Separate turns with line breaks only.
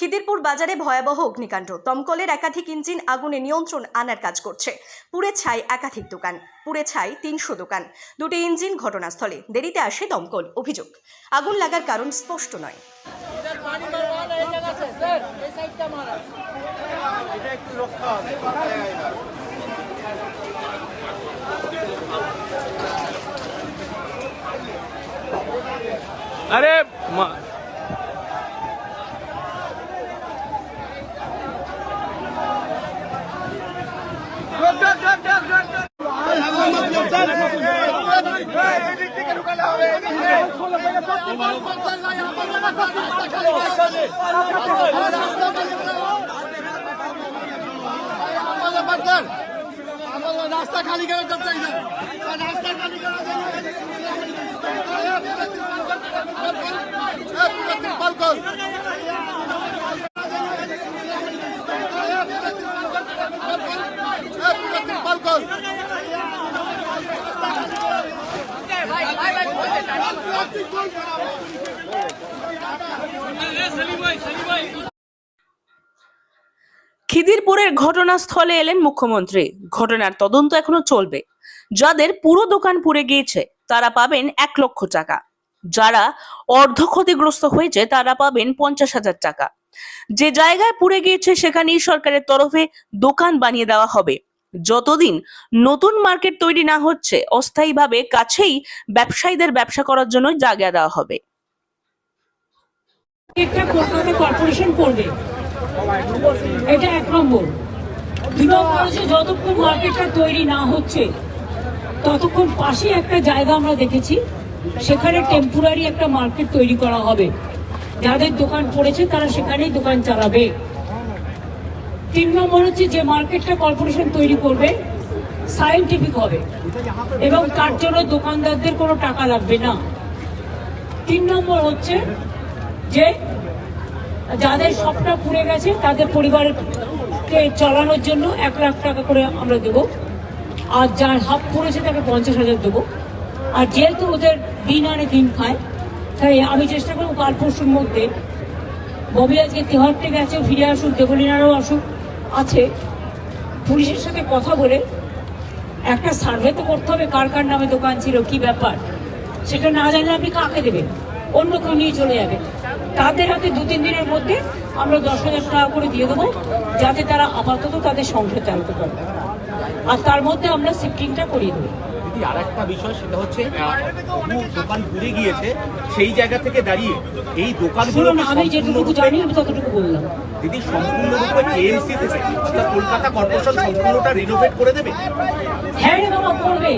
খিদিরপুর বাজারে ভয়াবহ অগ্নিকাণ্ড। দমকলের একাধিক ইঞ্জিন আগুনে নিয়ন্ত্রণ আনার কাজ করছে। পুড়ে ছাই একাধিক দোকান, পুড়ে ছাই তিনশো দোকান। দুটি ইঞ্জিন ঘটনাস্থলে। দেরিতে আসে দমকল অভিযোগ। আগুন লাগার কারণ স্পষ্ট নয়।
अरे
রাস্তা খালি করে চাই না
খিদিরপুরের ঘটনাস্থলে এলেন মুখ্যমন্ত্রী। ঘটনার তদন্ত এখনও চলবে। যাদের পুরো দোকান পুড়ে গিয়েছে, তারা পাবেন এক লক্ষ টাকা। যারা অর্ধ ক্ষতিগ্রস্ত হয়েছে, তারা পাবেন পঞ্চাশ হাজার টাকা। যে জায়গায় পুড়ে গিয়েছে, সেখানেই সরকারের তরফে দোকান বানিয়ে দেওয়া হবে। যতদিন নতুন মার্কেট তৈরি না হচ্ছে, অস্থায়ীভাবে কাছেই ব্যবসায়ীদের ব্যবসা করার জন্য জায়গা দেওয়া হবে।
একটা কলকাতা কর্পোরেশন করবে। এটা এক নম্বর। দু নম্বর হচ্ছে যতক্ষণ মার্কেটটা তৈরি না হচ্ছে, ততক্ষণ পাশে একটা জায়গা আমরা দেখেছি, সেখানে টেম্পোরারি একটা মার্কেট তৈরি করা হবে। যাদের দোকান পড়েছে, তারা সেখানেই দোকান চালাবে। তিন নম্বর হচ্ছে যে মার্কেটটা কর্পোরেশন তৈরি করবে সায়েন্টিফিক হবে। এবং তার জন্য দোকানদারদের কোনো টাকা লাগবে না। তিন নম্বর হচ্ছে যে যাদের সবটা পুড়ে গেছে, তাদের পরিবারকে চালানোর জন্য এক লাখ টাকা করে আমরা দেবো। আর যার হাফ পড়েছে তাকে পঞ্চাশ হাজার দেবো। আর যেহেতু ওদের দিন আনে দিন খায়, তাই আমি চেষ্টা করব কাল পরশুর মধ্যে। ববি আজকে তেহারটে গেছে, ফিরে আসুক, দেবলিনারও আসুক। আছে। পুলিশের সাথে কথা বলে একটা সার্ভে তো করতে হবে কার কার নামে দোকান ছিল, কি ব্যাপার? সেটা না জানলে আপনি কাকে দেবেন? অন্য কেউ নিয়ে চলে যাবে। তাদের হাতে দু তিন দিনের মধ্যে আমরা দশ হাজার টাকা করে দিয়ে দেবো, যাতে তারা আপাতত তাদের সংসার চালাতে পারে। আর তার মধ্যে আমরা সিফটিংটা করিয়ে দেবো।
দিদি আর একটা বিষয় সেটা হচ্ছে দোকান ঘুরে গিয়েছে সেই জায়গা থেকে দাঁড়িয়ে এই দোকানগুলো
আমি যেটুকু জানি আমি ততটুকু বললাম।
দিদি সম্পূর্ণরূপে কেএমসি থেকে কলকাতা কর্পোরেশন সম্পূর্ণটা রিনোভেট করে দেবে?
হ্যাঁ রে বাবা করবে।